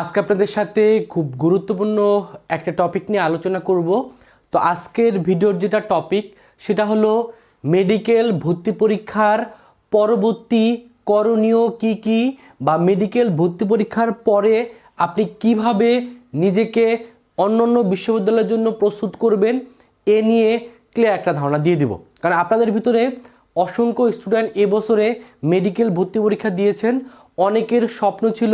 আজকে আপনাদের সাথে খুব গুরুত্বপূর্ণ একটা টপিক নিয়ে আলোচনা করব। তো আজকের ভিডিওর যেটা টপিক সেটা হলো মেডিকেল ভর্তি পরীক্ষার পরবর্তী করণীয় কি কি বা মেডিকেল ভর্তি পরীক্ষার পরে আপনি কীভাবে নিজেকে অন্য অন্য বিশ্ববিদ্যালয়ের জন্য প্রস্তুত করবেন, এ নিয়ে ক্লিয়ার একটা ধারণা দিয়ে দিব। কারণ আপনাদের ভিতরে অসংখ্য স্টুডেন্ট এবছরে মেডিকেল ভর্তি পরীক্ষা দিয়েছেন। অনেকের স্বপ্ন ছিল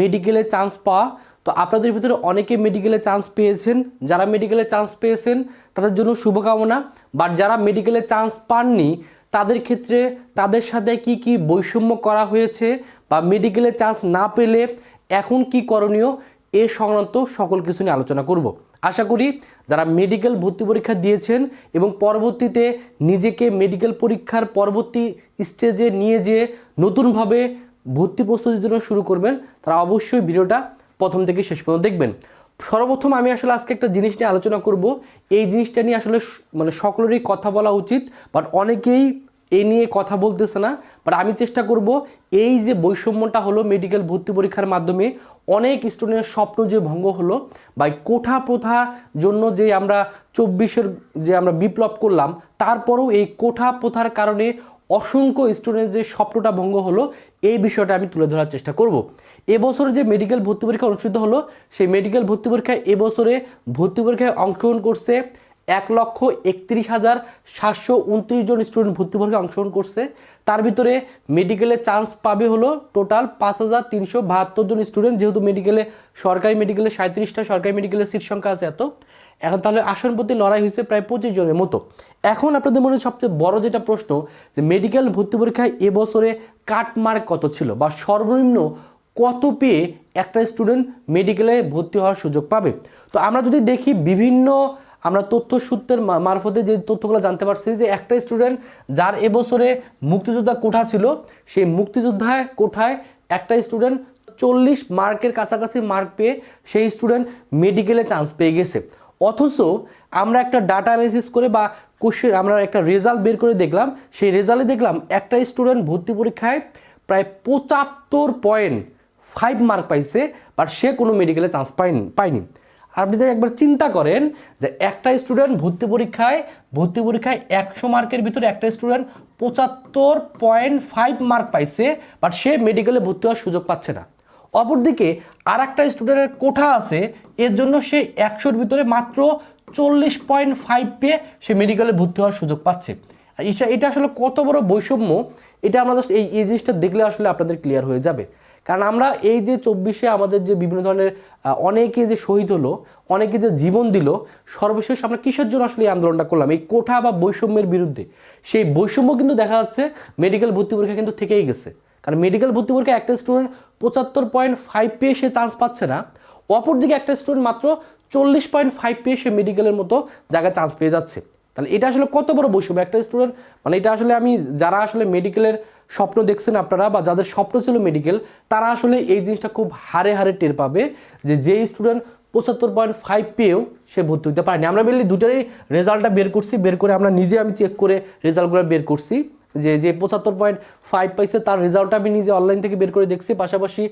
মেডিকেলে চান্স পাওয়া। তো আপনাদের ভিতরে অনেকে মেডিকেলে চান্স পেয়েছেন। যারা মেডিকেলে চান্স পেয়েছেন, তাদের জন্য শুভকামনা। বাট যারা মেডিকেলে চান্স পাননি, তাদের ক্ষেত্রে তাদের সাথে কি কি বৈষম্য করা হয়েছে বা মেডিকেলে চান্স না পেলে এখন কি করণীয়, এ সংক্রান্ত সকল কিছু নিয়ে আলোচনা করব। আশা করি যারা মেডিকেল ভর্তি পরীক্ষা দিয়েছেন এবং পরবর্তীতে নিজেকে মেডিকেল পরীক্ষার পরবর্তী স্টেজে নিয়ে যেয়ে নতুনভাবে ভর্তি প্রস্তুতির জন্য শুরু করবেন, তারা অবশ্যই ভিডিওটা প্রথম থেকে শেষ পর্যন্ত দেখবেন। সর্বপ্রথম আমি আসলে আজকে একটা জিনিস নিয়ে আলোচনা করব। এই জিনিসটা নিয়ে আসলে মানে সকলেরই কথা বলা উচিত বাট অনেকেই এই নিয়ে কথা বলতেছে না বাট আমি চেষ্টা করব এই যে বৈষম্যটা হলো মেডিকেল ভর্তি পরীক্ষার মাধ্যমে, অনেক স্টুডেন্টের স্বপ্ন যে ভঙ্গ হলো বা কোঠা প্রথা জন্য যে আমরা চব্বিশের যে আমরা বিপ্লব করলাম, তারপরেও এই কোঠা প্রথার কারণে অসংখ্য স্টুডেন্ট যে স্বপ্নটা ভঙ্গ হলো, এই বিষয়টা আমি তুলে ধরার চেষ্টা করব। এবছর যে মেডিকেল ভর্তি পরীক্ষা অনুষ্ঠিত হলো, সেই মেডিকেল ভর্তি পরীক্ষায় এবছরে ভর্তি পরীক্ষায় অংশগ্রহণ করছে এক লক্ষ একত্রিশ হাজার সাতশো উনত্রিশ জন স্টুডেন্ট ভর্তি পরীক্ষায় অংশগ্রহণ করছে। তার ভিতরে মেডিকেলে চান্স পাবে হলো টোটাল পাঁচ হাজার তিনশো বাহাত্তর জন স্টুডেন্ট যেহেতু মেডিকেলে সরকারি মেডিকেলে সাঁত্রিশটা সরকারি মেডিকেলের সিট সংখ্যা আছে এত। এখন তাহলে আসন প্রতি লড়াই হয়েছে প্রায় পঁচিশ জনের মতো। এখন আপনাদের মনে সবচেয়ে বড় যেটা প্রশ্ন, যে মেডিকেল ভর্তি পরীক্ষায় এবছরে কাটমার্ক কত ছিল? বা সর্বনিম্ন কত পেয়ে একটা স্টুডেন্ট মেডিকেলে ভর্তি হওয়ার সুযোগ পাবে? তো আমরা যদি দেখি বিভিন্ন আমরা তথ্য সূত্রের মারফতে যে তথ্যগুলো জানতে পারছি যে একটা স্টুডেন্ট যার এবছরে মুক্তিযোদ্ধা কোঠা ছিল, সেই মুক্তিযোদ্ধায় কোঠায় একটা স্টুডেন্ট চল্লিশ মার্কের কাছাকাছি মার্ক পেয়ে সেই স্টুডেন্ট মেডিকেলে চান্স পেয়ে গেছে। অথচ আমরা একটা ডাটা অ্যানালিসিস করে বা কোশ্চেন আমরা একটা রেজাল্ট বের করে দেখলাম, সেই রেজাল্টে দেখলাম একটা স্টুডেন্ট ভর্তি পরীক্ষায় প্রায় পঁচাত্তর পয়েন্ট ফাইভ মার্ক পাইছে বাট সে কোনো মেডিকেলে চান্স পায়নি পায়নি। আপনি যদি একবার চিন্তা করেন যে একটা স্টুডেন্ট ভর্তি পরীক্ষায় ভর্তি পরীক্ষায় একশো মার্কের ভিতরে একটা স্টুডেন্ট পঁচাত্তর পয়েন্ট ফাইভ মার্ক পাইছে বাট সে মেডিকেলে ভর্তি হওয়ার সুযোগ পাচ্ছে না। অপরদিকে আর একটা স্টুডেন্টের কোঠা আছে, এর জন্য সে একশোর ভিতরে মাত্র চল্লিশ পয়েন্ট ফাইভ পেয়ে সে মেডিকেলে ভর্তি হওয়ার সুযোগ পাচ্ছে। এটা এটা আসলে কত বড় বৈষম্য, এটা আমরা জাস্ট এই এই জিনিসটা দেখলে আসলে আপনাদের ক্লিয়ার হয়ে যাবে। কারণ আমরা এই যে চব্বিশে আমাদের যে বিভিন্ন ধরনের অনেকে যে শহীদ হলো, অনেকে যে জীবন দিল, সর্বশেষ আমরা কিসের জন্য আসলে এই আন্দোলনটা করলাম? এই কোঠা বা বৈষম্যের বিরুদ্ধে। সেই বৈষম্য কিন্তু দেখা যাচ্ছে মেডিকেল ভর্তি পরীক্ষা কিন্তু থেকেই গেছে। কারণ মেডিকেল ভর্তি পরীক্ষা একটা স্টুডেন্ট পঁচাত্তর পয়েন্ট ফাইভ পেয়ে সে চান্স পাচ্ছে না। অপরদিকে একটা স্টুডেন্ট মাত্র চল্লিশ পয়েন্ট ফাইভ পেয়ে সে মেডিকেলের মতো জায়গায় চান্স পেয়ে যাচ্ছে। তাহলে এটা আসলে কত বড় বৈষম্য? একটা স্টুডেন্ট মানে এটা আসলে আমি, যারা আসলে মেডিকেলের স্বপ্ন দেখছেন আপনারা বা যাদের স্বপ্ন ছিল মেডিকেল তারা আসলে এই জিনিসটা খুব হারে হারে টের পাবে যে যে স্টুডেন্ট পঁচাত্তর পয়েন্ট ফাইভ পেয়েও সে ভর্তি হতে পারেনি। আমরা মেনলি দুটারই রেজাল্টটা বের করছি। বের করে আমরা নিজে আমি চেক করে রেজাল্টগুলো বের করছি। যে যে পঁচাত্তর পয়েন্ট ফাইভ পাইছে, তার রেজাল্টটা আমি নিজে অনলাইন থেকে বের করে দেখছি। পাশাপাশি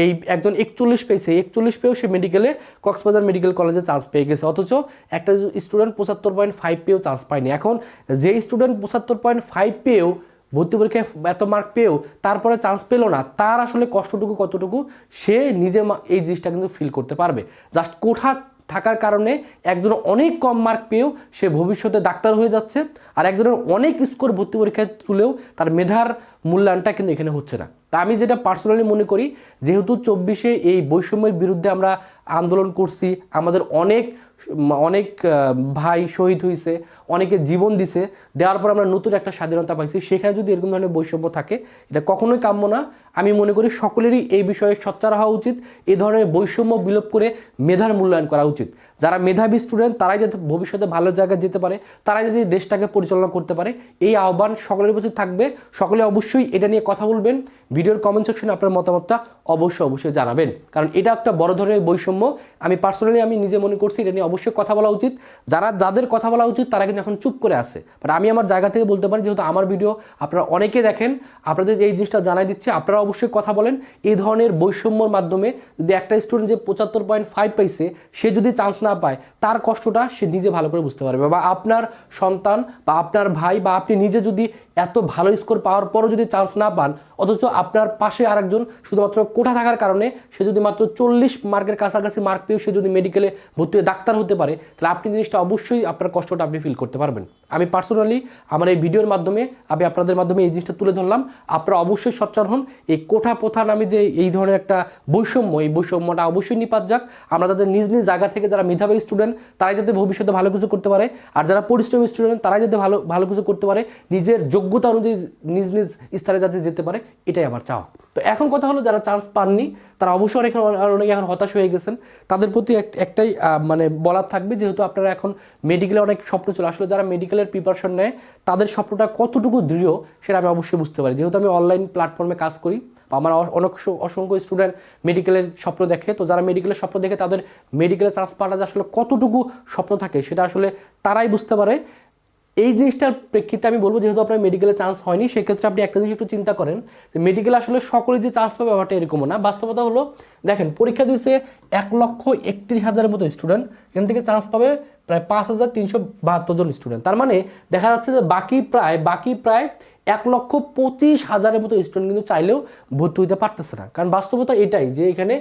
এই একজন একচল্লিশ পেয়েছে, একচল্লিশ পেয়েও সে মেডিকেলে কক্সবাজার মেডিকেল কলেজে চান্স পেয়ে গেছে। অথচ একটা স্টুডেন্ট পঁচাত্তর পয়েন্ট ফাইভ পেয়েও চান্স পায়নি। এখন যে স্টুডেন্ট পঁচাত্তর পয়েন্ট ফাইভ পেয়েও ভর্তি পরীক্ষায় এত মার্ক পেয়েও তারপরে চান্স পেল না, তার আসলে কষ্টটুকু কতটুকু সে নিজে এই জিনিসটা কিন্তু ফিল করতে পারবে। জাস্ট কোঠা থাকার কারণে একজন অনেক কম মার্ক পেয়েও সে ভবিষ্যতে ডাক্তার হয়ে যাচ্ছে, আর একজনের অনেক স্কোর ভর্তি পরীক্ষায় তুলেও তার মেধার মূল্যায়নটা কিন্তু এখানে হচ্ছে না। তা আমি যেটা পার্সোনালি মনে করি, যেহেতু চব্বিশে এই বৈষম্যের বিরুদ্ধে আমরা আন্দোলন করছি, আমাদের অনেক অনেক ভাই শহীদ হয়েছে অনেকে জীবন দিছে, দেওয়ার পর আমরা নতুন একটা স্বাধীনতা পাইছি, সেখানে যদি এরকম ধরনের বৈষম্য থাকে, এটা কখনোই কাম্য না। আমি মনে করি সকলেরই এই বিষয়ে সচ্চার হওয়া উচিত এই ধরনের বৈষম্য বিলোপ করে মেধার মূল্যায়ন করা উচিত। যারা মেধাবী স্টুডেন্ট তারাই যাতে ভবিষ্যতে ভালো জায়গায় যেতে পারে, তারাই যদি দেশটাকে পরিচালনা করতে পারে, এই আহ্বান সকলের প্রতি থাকবে, সকলে অবশ্যই এটা নিয়ে কথা বলবেন। ভিডিওর কমেন্ট সেকশনে আপনার মতামতটা অবশ্যই অবশ্যই জানাবেন। কারণ এটা একটা বড় ধরনের বৈষম্য। আমি পার্সোনালি আমি নিজে মনে করছি এটা নিয়ে অবশ্যই কথা বলা উচিত। যারা যাদের কথা বলা উচিত, তারা কিন্তু এখন চুপ করে আছে। বাট আমি আমার জায়গা থেকে বলতে পারি, যেহেতু আমার ভিডিও আপনারা অনেকে দেখেন, আপনাদের এই জিনিসটা জানাই দিচ্ছে, আপনারা অবশ্যই কথা বলেন। এই ধরনের বৈষম্যর মাধ্যমে যদি একটা স্টুডেন্ট যে পঁচাত্তর পয়েন্ট ফাইভ পাইছে, সে যদি চান্স না পায়, তার কষ্টটা সে নিজে ভালো করে বুঝতে পারবে। বা আপনার সন্তান বা আপনার ভাই বা আপনি নিজে যদি এত ভালো স্কোর পাওয়ার পরও যদি চান্স না পান, অথচ আপনার পাশে আরেকজন শুধুমাত্র কোঠা থাকার কারণে সে যদি মাত্র চল্লিশ মার্কের কাছাকাছি মার্ক পেয়ে সে যদি মেডিকেলে ভর্তি হয়ে ডাক্তার হতে পারে, তাহলে আপনি জিনিসটা অবশ্যই আপনার কষ্টটা আপনি ফিল করতে পারবেন। আমি পার্সোনালি আমার এই ভিডিওর মাধ্যমে, আমি আপনাদের মাধ্যমে এই জিনিসটা তুলে ধরলাম। আপনারা অবশ্যই সচ্চার হন। এই কোঠা প্রথা নামে যে এই ধরনের একটা বৈষম্য, এই বৈষম্যটা অবশ্যই নিপাত যাক। আমরা তাদের নিজ নিজ জায়গা থেকে যারা মেধাবী স্টুডেন্ট তারাই যাতে ভবিষ্যতে ভালো কিছু করতে পারে। আর যারা পরিশ্রমী স্টুডেন্ট তারাই যাতে ভালো ভালো কিছু করতে পারে। নিজের যোগ্যতা অনুযায়ী নিজ নিজ স্থানে যাতে যেতে পারে, এটাই আমার চাওয়া। তো এখন কথা হলো, যারা চান্স পাননি, তারা অবশ্যই অনেক অনেকে এখন হতাশ হয়ে গেছেন। তাদের প্রতি একটাই মানে বলার থাকবে, যেহেতু আপনারা এখন মেডিকেলে অনেক স্বপ্ন চলে আসলে যারা মেডিকেলের প্রিপারেশন নেয়, তাদের স্বপ্নটা কতটুকু দৃঢ়, সেটা আমি অবশ্যই বুঝতে পারি। যেহেতু আমি অনলাইন প্ল্যাটফর্মে কাজ করি আমার অনেক অসংখ্য স্টুডেন্ট মেডিকেলের স্বপ্ন দেখে, তো যারা মেডিকেলের স্বপ্ন দেখে, তাদের মেডিকেলে চান্স পাওয়াটা আসলে কতটুকু স্বপ্ন থাকে, সেটা আসলে তারাই বুঝতে পারে। এই জিনিসটার প্রেক্ষিতে আমি বলব, যেহেতু আপনার মেডিকেলে চান্স হয়নি, সেক্ষেত্রে আপনি একটা জিনিস একটু চিন্তা করেন যে মেডিকেল আসলে সকলে যে চান্স পাবে ব্যাপারটা এরকমও না। বাস্তবতা হলো, দেখেন, পরীক্ষা দিয়েছে এক লক্ষ একত্রিশ হাজারের মতো স্টুডেন্ট এখান থেকে চান্স পাবে প্রায় পাঁচ হাজার তিনশো বাহাত্তর জন স্টুডেন্ট তার মানে দেখা যাচ্ছে যে বাকি প্রায় বাকি প্রায় এক লক্ষ পঁচিশ হাজারের মতো স্টুডেন্ট কিন্তু চাইলেও ভর্তি হইতে পারতেছে না। কারণ বাস্তবতা এটাই যে এখানে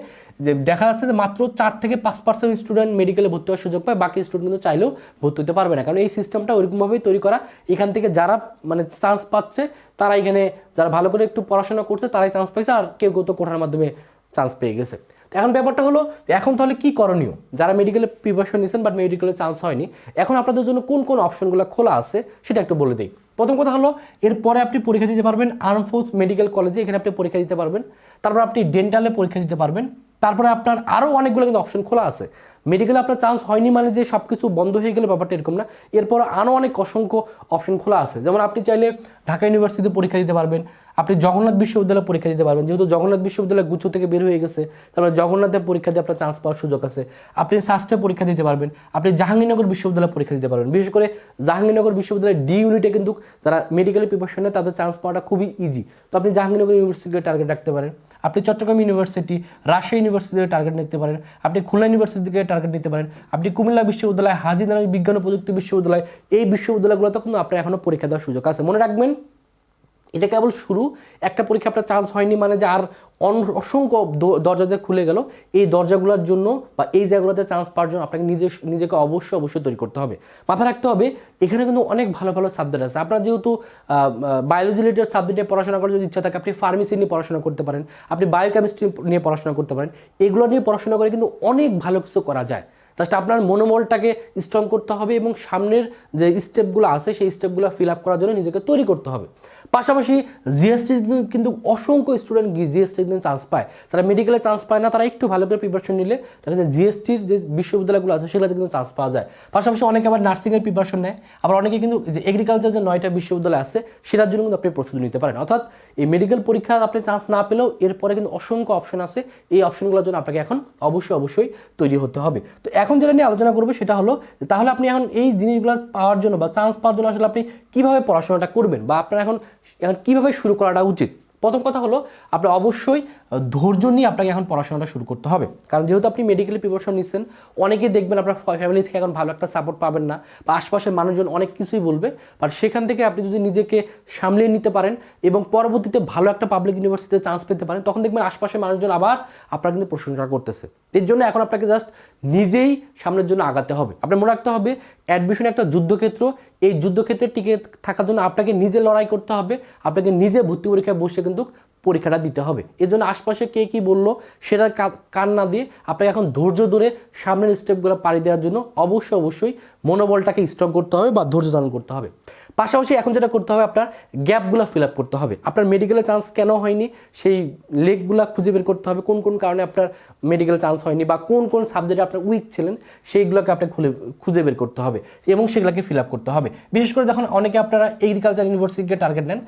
যে দেখা যাচ্ছে যে মাত্র চার থেকে পাঁচ পার্সেন্ট স্টুডেন্ট মেডিকেলে ভর্তি হওয়ার সুযোগ পায়, বাকি স্টুডেন্ট কিন্তু চাইলেও ভর্তি হতে পারবে না। কারণ এই সিস্টেমটা ওইরকমভাবেই তৈরি করা, এখান থেকে যারা মানে চান্স পাচ্ছে, তারা এখানে যারা ভালো করে একটু পড়াশোনা করছে, তারাই চান্স পাইছে আর কেউ কেউ তো কোঠার মাধ্যমে চান্স পেয়ে গেছে। তো এখন ব্যাপারটা হলো এখন তাহলে কি করণীয়? যারা মেডিকেলে প্রিপারেশন নিয়েছেন বাট মেডিকেলে চান্স হয়নি, এখন আপনাদের জন্য কোন কোন অপশনগুলো খোলা আছে সেটা একটু বলে দিই। প্রথম কথা হলো, এরপরে আপনি পরীক্ষা দিতে পারবেন আর্ম ফোর্স মেডিকেল কলেজে এখানে আপনি পরীক্ষা দিতে পারবেন। তারপর আপনি ডেন্টালে পরীক্ষা দিতে পারবেন। তারপরে আপনার আরও অনেকগুলো কিন্তু অপশন খোলা আছে। মেডিকেলে আপনার চান্স হয়নি মানে যে সব কিছু বন্ধ হয়ে গেলে ব্যাপারটা এরকম না। এরপর আরও অনেক অসংখ্য অপশন খোলা আছে। যেমন আপনি চাইলে ঢাকা ইউনিভার্সিটিতে পরীক্ষা দিতে পারবেন। আপনি জগন্নাথ বিশ্ববিদ্যালয়ে পরীক্ষা দিতে পারবেন। যেহেতু জগন্নাথ বিশ্ববিদ্যালয় গুচ্ছ থেকে বের হয়ে গেছে তারপরে জগন্নাথের পরীক্ষা দিয়ে আপনার চান্স পাওয়ার সুযোগ আছে। আপনি শাস্ত্রে পরীক্ষা দিতে পারবেন। আপনি জাহাঙ্গীরনগর বিশ্ববিদ্যালয়ে পরীক্ষা দিতে পারবেন। বিশেষ করে জাহাঙ্গীরনগর বিশ্ববিদ্যালয়ের ডি ইউনিটে কিন্তু যারা মেডিকেল প্রিপারেশনে তাদের চান্স পাওয়াটা খুবই ইজি তো আপনি জাহাঙ্গীরনগর ইউনিভার্সিটিকে টার্গেট রাখতে পারেন। আপনি চট্টগ্রাম ইউনিভার্সিটি, রাজশাহী ইউনিভার্সিটিতে টার্গেট নিতে পারেন, আপনি খুলনা ইউনিভার্সিটি থেকে টার্গেট নিতে পারেন, আপনি কুমিল্লা বিশ্ববিদ্যালয়, হাজি নারায়ণ বিজ্ঞান ও প্রযুক্তি বিশ্ববিদ্যালয়, এই বিশ্ববিদ্যালয়গুলোতে কিন্তু আপনার এখনও পরীক্ষা দেওয়ার সুযোগ আছে। মনে রাখবেন, এটা কেবল শুরু, একটা পরীক্ষা আপনার চান্স হয়নি মানে যে আর অসংখ্য দরজা যে খুলে গেল। এই দরজাগুলোর জন্য বা এই জায়গাগুলোতে চান্স পাওয়ার জন্য আপনাকে নিজে নিজেকে অবশ্যই অবশ্যই তৈরি করতে হবে। মাথায় রাখতে হবে, এখানে কিন্তু অনেক ভালো ভালো সাবজেক্ট আছে। আপনার যেহেতু বায়োলজি রিলেটেড সাবজেক্টে পড়াশোনা করার যদি ইচ্ছা থাকে, আপনি ফার্মেসি নিয়ে পড়াশোনা করতে পারেন। আপনি বায়োকেমিস্ট্রি নিয়ে পড়াশোনা করতে পারেন। এগুলো নিয়ে পড়াশোনা করে কিন্তু অনেক ভালো কিছু করা যায়। জাস্ট আপনার মনোবলটাকে স্ট্রং করতে হবে এবং সামনের যে স্টেপগুলো আছে, সেই স্টেপগুলো ফিল আপ করার জন্য নিজেকে তৈরি করতে হবে। পাশাপাশি জিএসটি কিন্তু অসংখ্য স্টুডেন্ট জিএসটি কিন্তু চান্স পায়। তারা মেডিকেলে চান্স পায় না, তারা একটু ভালো করে প্রিপারেশন নিলে দেখা জিএসটির যে বিশ্ববিদ্যালয়গুলো আছে, সেগুলোতে কিন্তু চান্স পাওয়া যায়। পাশাপাশি অনেকে আবার নার্সিংয়ের প্রিপারেশন নেয়। আবার অনেকে কিন্তু যে এগ্রিকালচার যে নয়টা বিশ্ববিদ্যালয় আছে, সেটার জন্য কিন্তু আপনি প্রস্তুতি নিতে পারেন। অর্থাৎ এই মেডিকেল পরীক্ষা আপনি চান্স না পেলেও এরপরে কিন্তু অসংখ্য অপশন আছে। এই অপশনগুলোর জন্য আপনাকে এখন অবশ্যই অবশ্যই তৈরি হতে হবে। তো এখন যেটা নিয়ে আলোচনা করব সেটা হলো তাহলে আপনি এখন এই জিনিসগুলো পাওয়ার জন্য বা চান্স পাওয়ার জন্য আসলে আপনি কীভাবে পড়াশোনাটা করবেন বা আপনার এখন এখন কীভাবে শুরু করাটা উচিত? প্রথম কথা হলো, আপনার অবশ্যই ধৈর্য নিয়ে আপনাকে এখন পড়াশোনাটা শুরু করতে হবে। কারণ যেহেতু আপনি মেডিকেলে প্রিপারেশন নিচ্ছেন, অনেকেই দেখবেন আপনার ফ্যামিলি থেকে এখন ভালো একটা সাপোর্ট পাবেন না বা আশপাশের মানুষজন অনেক কিছুই বলবে। বাট সেখান থেকে আপনি যদি নিজেকে সামলিয়ে নিতে পারেন এবং পরবর্তীতে ভালো একটা পাবলিক ইউনিভার্সিটিতে চান্স পেতে পারেন, তখন দেখবেন আশপাশের মানুষজন আবার আপনার কিন্তু প্রশংসা করতেছে। এর জন্য এখন আপনাকে জাস্ট নিজেই সামনের জন্য আগাতে হবে। আপনার মনে রাখতে হবে অ্যাডমিশন একটা যুদ্ধক্ষেত্র। এই যুদ্ধক্ষেত্রে টিকে থাকার জন্য আপনাকে নিজে লড়াই করতে হবে। আপনাকে নিজে ভর্তি পরীক্ষায় বসে কিন্তু পরীক্ষাটা দিতে হবে। এজন্য জন্য আশপাশে কে কি বলল সেটা কান না দিয়ে আপনাকে এখন ধৈর্য ধরে সামনের স্টেপগুলো পাড়ি দেওয়ার জন্য অবশ্যই অবশ্যই মনোবলটাকে স্ট্রং করতে হবে বা ধৈর্য ধারণ করতে হবে। পাশাপাশি এখন যেটা করতে হবে আপনার গ্যাপগুলো ফিল আপ করতে হবে। আপনার মেডিকেলে চান্স কেন হয়নি? সেই লেকগুলো খুঁজে বের করতে হবে। কোন কোন কারণে আপনার মেডিকেল চান্স হয়নি বা কোন কোন সাবজেক্টে আপনার উইক ছিলেন, সেইগুলোকে আপনাকে খুলে, খুঁজে বের করতে হবে এবং সেগুলোকে ফিল আপ করতে হবে। বিশেষ করে যখন অনেকে আপনারা এগ্রিকালচার ইউনিভার্সিটিকে টার্গেট নেন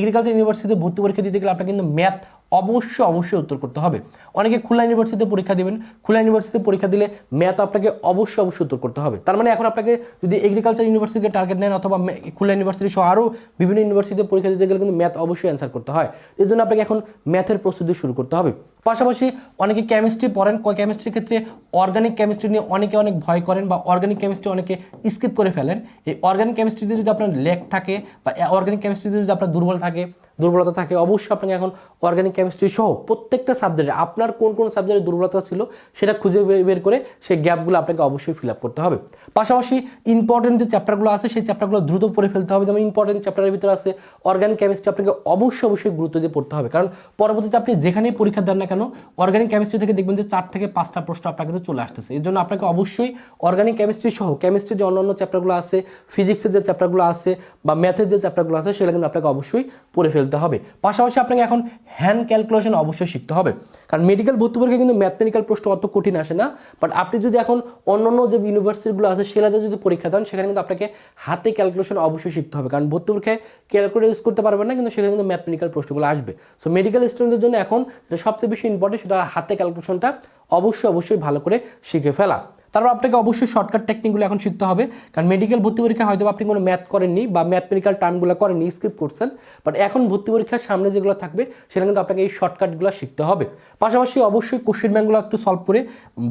এগ্রিকালচার ইউনিভার্সিটিতে ভর্তি পরীক্ষা দিতে গেলে আপনার কিন্তু ম্যাথ অবশ্যই অবশ্যই উত্তর করতে হবে। অনেকে খুলনা ইউনিভার্সিটিতে পরীক্ষা দেবেন। খুলনা ইউনিভার্সিটিতে পরীক্ষা দিলে ম্যাথ আপনাকে অবশ্যই অবশ্যই উত্তর করতে হবে। তার মানে এখন আপনাকে যদি এগ্রিকালচার ইউনিভার্সিটিকে টার্গেট নেন অথবা খুলনা ইউনিভার্সিটি সহ আরও বিভিন্ন ইউনিভার্সিটিতে পরীক্ষা দিতে গেলে কিন্তু ম্যাথ অবশ্যই অ্যান্সার করতে হয়। এর জন্য আপনাকে এখন ম্যাথের প্রস্তুতি শুরু করতে হবে। পাশাপাশি অনেকে কেমিস্ট্রি পড়েন কেমিস্ট্রির ক্ষেত্রে অর্গানিক কেমিস্ট্রি নিয়ে অনেকে অনেক ভয় করেন বা অর্গানিক কেমিস্ট্রি অনেকে স্কিপ করে ফেলেন। এই অর্গানিক কেমিস্ট্রিতে যদি আপনার লেক থাকে বা অর্গানিক কেমিস্ট্রিতে যদি আপনার দুর্বল থাকে, দুর্বলতা থাকে, অবশ্যই আপনাকে এখন অর্গানিক কেমিস্ট্রি সহ প্রত্যেকটা সাবজেক্টে আপনার কোন কোন সাবজেক্টে দুর্বলতা ছিল সেটা খুঁজে বের- করে সেই গ্যাপগুলো আপনাকে অবশ্যই ফিল আপ করতে হবে। পাশাপাশি ইম্পর্টেন্ট যে চ্যাপ্টারগুলো আছে সেই চ্যাপ্টারগুলো দ্রুত পড়ে ফেলতে হবে। যেমন ইম্পর্টেন্ট চ্যাপ্টারের ভিতরে আছে অর্গানিক কেমিস্ট্রি আপনাকে অবশ্যই অবশ্যই গুরুত্ব দিয়ে পড়তে হবে। কারণ পরবর্তীতে আপনি যেখানেই পরীক্ষা দেন না কেন অর্গানিক কেমিস্ট্রি থেকে দেখবেন যে চার থেকে পাঁচটা প্রশ্ন আপনার কিন্তু চলে আসতেছে। এর জন্য আপনাকে অবশ্যই অর্গানিক কেমিস্ট্রি সহ কেমিস্ট্রির যে অন্যান্য চ্যাপ্টারগুলো আছে ফিজিক্সের যে চ্যাপ্টারগুলো আছে বা ম্যাথের যে চ্যাপ্টারগুলো আছে, সেগুলো কিন্তু আপনাকে অবশ্যই পড়ে ফেলতে হবে। পাশাপাশি আপনাকে এখন হ্যান্ড ক্যালকুলেশন অবশ্যই শিখতে হবে। কারণ মেডিকেল ভর্তি পরীক্ষা কিন্তু ম্যাথমেটিক্যাল প্রশ্ন অত কঠিন আসে না বাট আপনি যদি এখন অন্যান্য যে ইউনিভার্সিটিগুলো আছে সেটাতে যদি পরীক্ষা দেন, সেখানে কিন্তু আপনাকে হাতে ক্যালকুলেশন অবশ্যই শিখতে হবে। কারণ ভর্তি পরীক্ষায় ক্যালকুলেটর ইউজ করতে পারবেন না, কিন্তু সেখানে কিন্তু ম্যাথমেটিক্যাল প্রশ্নগুলো আসবে। সো মেডিকেল স্টুডেন্টের জন্য এখন সবচেয়ে বেশি ইম্পর্টেন্ট সেটা হাতে ক্যালকুলেশনটা অবশ্যই অবশ্যই ভালো করে শিখে ফেলা। তারপর আপনাকে অবশ্যই শর্টকাট টেকনিকগুলো এখন শিখতে হবে। কারণ মেডিকেল ভর্তি পরীক্ষা হয়তো আপনি কোনো ম্যাথ করেননি বা ম্যাথমেটিক্যাল টার্মগুলো করেননি স্কিপ করছেন। বাট এখন ভর্তি পরীক্ষার সামনে যেগুলো থাকবে, সেটা কিন্তু আপনাকে এই শর্টকাটগুলো শিখতে হবে। পাশাপাশি অবশ্যই কোশ্চেন ব্যাঙ্কগুলো একটু সলভ করে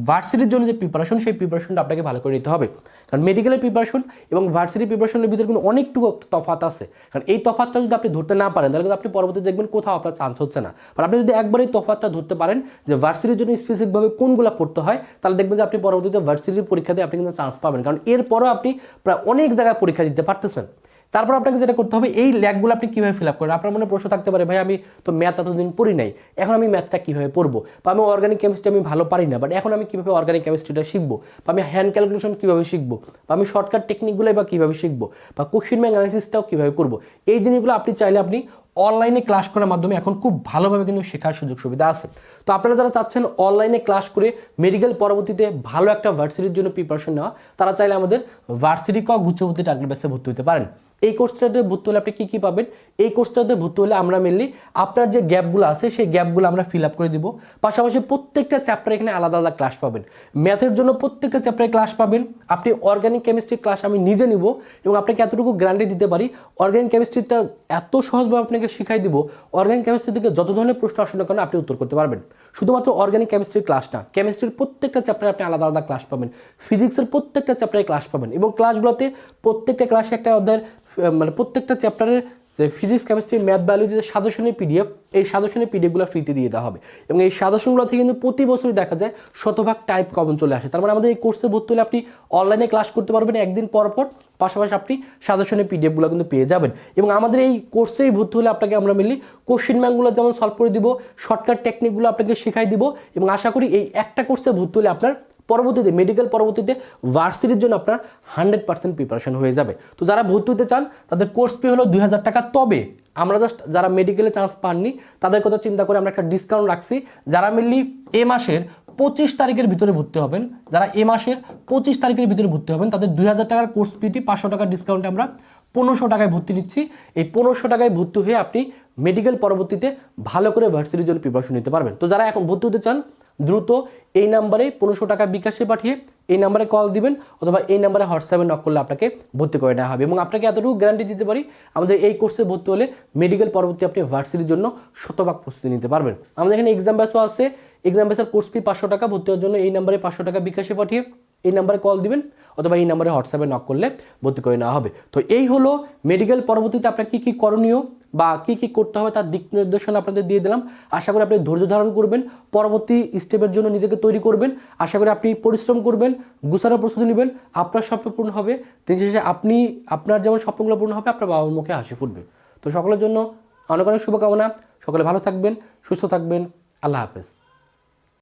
ভার্সিটির জন্য যে প্রিপারেশন সেই প্রিপারেশনটা আপনাকে ভালো করে নিতে হবে। কারণ মেডিকেলের প্রিপারেশন এবং ভার্সিটি প্রিপারেশনের ভিতরে কিন্তু অনেকটুকু তফাত আছে। কারণ এই তফাতটা যদি আপনি ধরতে না পারেন, তাহলে কিন্তু আপনি পরবর্তী দেখবেন কোথাও আপনার চান্স হচ্ছে না। বাট আপনি যদি একবার এই তফাতটা ধরতে পারেন যে ভার্সিটির জন্য স্পেসিফিকভাবে কোনগুলো পড়তে হয়, তাহলে দেখবেন যে আপনি পরবর্তীতে ভার্সিটির পরীক্ষাতে আপনি কিন্তু চান্স পাবেন। কারণ এরপরও আপনি প্রায় অনেক জায়গায় পরীক্ষা দিতে পারতেছেন। তারপর আপনাকে যেটা করতে হবে, এই ল্যাগগুলো আপনি কীভাবে ফিল আপ করেন? আপনার মনে প্রশ্ন থাকতে পারে, ভাই, আমি তো ম্যাথ এতদিন পড়ি নাই, এখন আমি ম্যাথটা কীভাবে পড়ব? বা আমি অর্গানিক কেমিস্ট্রি আমি ভালো পারি না বাট এখন আমি কীভাবে অর্গানিক কেমিস্ট্রিটা শিখব? বা আমি হ্যান্ড ক্যালকুলেশন কীভাবে শিখব? বা আমি শর্টকাট টেকনিকগুলো বা কীভাবে শিখব? বা কোশ্চিন ব্যাংক অ্যানালিসিসটাও কীভাবে করব? এই জিনিসগুলো আপনি চাইলে আপনি অনলাইনে ক্লাস করার মাধ্যমে এখন খুব ভালোভাবে কিন্তু শেখার সুযোগ সুবিধা আছে। তো আপনারা যারা চাচ্ছেন অনলাইনে ক্লাস করে মেডিকেল পরবর্তীতে ভালো একটা ভার্সিটির জন্য প্রিপারেশন নেওয়া, তারা চাইলে আমাদের ভার্সিটি ক গুচ্ছভর্তি টার্গেট বেসে ভর্তি হতে পারেন। এই কোর্সটাতে ভর্তি হলে আপনি কী কী পাবেন? এই কোর্সটাতে ভর্তি হলে আমরা মেনলি আপনার যে গ্যাপগুলো আছে, সেই গ্যাপগুলো আমরা ফিল আপ করে দিব। পাশাপাশি প্রত্যেকটা চ্যাপ্টার এখানে আলাদা আলাদা ক্লাস পাবেন। ম্যাথের জন্য প্রত্যেকটা চ্যাপ্টারে ক্লাস পাবেন। আপনি অর্গানিক কেমিস্ট্রি ক্লাস আমি নিজে নিব এবং আপনাকে এতটুকু গ্যারান্টি দিতে পারি অর্গানিক কেমিস্ট্রিটা এত সহজভাবে আপনাকে শিখাই দিব অর্গানিক কেমিস্ট্রি থেকে যত ধরনের প্রশ্ন আসুন না কেন আপনি উত্তর করতে পারবেন। শুধুমাত্র অর্গানিক কেমিস্ট্রির ক্লাস না কেমিস্ট্রির প্রত্যেকটা চ্যাপ্টারে আপনি আলাদা আলাদা ক্লাস পাবেন। ফিজিক্সের প্রত্যেকটা চ্যাপ্টারে ক্লাস পাবেন এবং ক্লাসগুলোতে প্রত্যেকটা ক্লাসে একটা অধ্যায়ের মানে প্রত্যেকটা চ্যাপ্টারের যে ফিজিক্স কেমিস্ট্রি ম্যাথ বায়োলজি যে সাজেশনের পিডিএফ এই সাজেশনের পিডিএফগুলো ফ্রিতে দিয়ে দেওয়া হবে। এবং এই সাজেশনগুলো থেকে কিন্তু প্রতি বছরই দেখা যায় শতভাগ টাইপ কমন চলে আসে। তার মানে আমাদের এই কোর্সে ভর্তি হলে আপনি অনলাইনে ক্লাস করতে পারবেন একদিন পর পর, পাশাপাশি আপনি সাজেশনের পিডিএফগুলো কিন্তু পেয়ে যাবেন। এবং আমাদের এই কোর্সেই ভর্তি হলে আপনাকে আমরা মিলি কোশ্চিন ব্যাঙ্কগুলো যেমন সলভ করে দিব শর্টকাট টেকনিকগুলো আপনাকে শেখাই দিব। এবং আশা করি এই একটা কোর্সে ভর্তি হলে আপনার পরবর্তীতে মেডিকেল পরবর্তীতে ভার্সিটির জন্য আপনার হান্ড্রেড পার্সেন্ট প্রিপারেশন হয়ে যাবে। তো যারা ভর্তি হতে চান, তাদের কোর্স ফি হলো দুই হাজার টাকা। তবে আমরা জাস্ট যারা মেডিকেলে চান্স পাননি, তাদের কথা চিন্তা করে আমরা একটা ডিসকাউন্ট রাখছি। যারা মেনলি এ মাসের পঁচিশ তারিখের ভিতরে ভর্তি হবেন, যারা এ মাসের পঁচিশ তারিখের ভিতরে ভর্তি হবেন, তাদের দুই হাজার টাকার কোর্স ফিটি পাঁচশো টাকার ডিসকাউন্টে আমরা পনেরোশো টাকায় ভর্তি নিচ্ছি। এই পনেরোশো টাকায় ভর্তি হয়ে আপনি মেডিকেল পরবর্তীতে ভালো করে ভার্সিটির জন্য প্রিপারেশন নিতে পারবেন। তো যারা এখন ভর্তি হতে চান দ্রুত এই নাম্বারে পনেরোশো টাকা বিকাশে পাঠিয়ে এই নাম্বারে কল দিবেন অথবা এই নাম্বারে হোয়াটসঅ্যাপে নক করলে আপনাকে ভর্তি করে নেওয়া হবে এবং আপনাকে এতটুকু গ্যারান্টি দিতে পারি আমাদের এই কোর্সে ভর্তি হলে মেডিকেল পরবর্তী আপনি ভার্সিটির জন্য শতভাগ প্রস্তুতি নিতে পারবেন। আমাদের এখানে এক্সাম ব্যাসও আছে। এক্সাম ব্যাসের কোর্স ফি পাঁচশো টাকা, ভর্তি হওয়ার জন্য এই নাম্বারে পাঁচশো টাকা বিকাশে পাঠিয়ে এই নাম্বারে কল দিবেন অথবা এই নাম্বারে হোয়াটসঅ্যাপে নক করলে ভর্তি করে নেওয়া হবে। তো এই হলো মেডিকেল পরবর্তীতে আপনার কী কী করণীয়? বা কি কি করতে হবে তার দিক নির্দেশনা আপনাদের দিয়ে দিলাম। আশা করি আপনি ধৈর্য ধারণ করবেন, পরবর্তী স্টেপের জন্য নিজেকে তৈরি করবেন। আশা করি আপনি পরিশ্রম করবেন গুছানো প্রস্তুতি নেবেন, আপনার স্বপ্ন পূর্ণ হবে, দিন শেষে আপনি, আপনার যেমন স্বপ্নগুলো পূর্ণ হবে, আপনার বাবার মুখে হাসি ফুটবে। তো সকলের জন্য অনেক অনেক শুভকামনা, সকলে ভালো থাকবেন, সুস্থ থাকবেন, আল্লাহ হাফেজ।